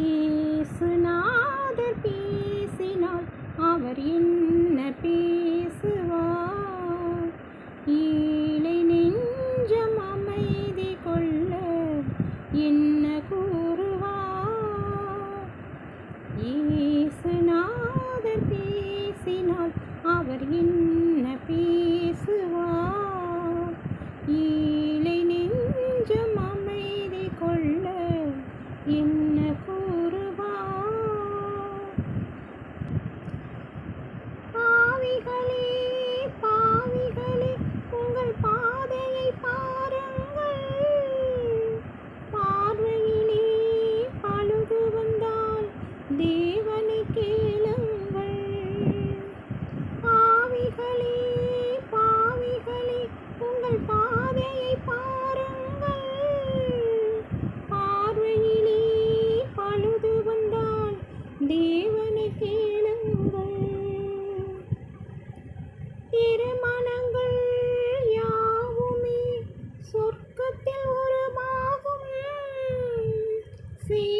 இயேசுநாதர் பேசினால் அவர் என்ன பேசுவார்? ஏழை நெஞ்சம் அமைதி கொள்ள என்ன கூறுவார்? இயேசுநாதர் பேசினால் அவர் என்ன பேசுவார்? ஏழை நெஞ்சம் அமைதி கொள்ள என்ன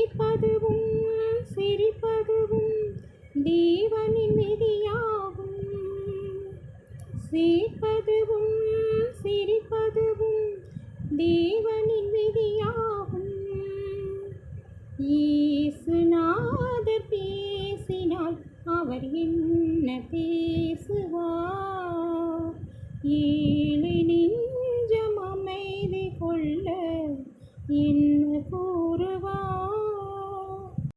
சிரிப்பதுவும் சிரிப்பதுவும் தேவனின் விதியாகும் சேர்ப்பதுவும் சிரிப்பதுவும் தேவனின் விதியாகும் இயேசுநாதர் பேசினால் அவர் என்ன பேசுவார்? ஏழை நெஞ்சம் அமைதி கொள்ள என்ன கூறுவார்?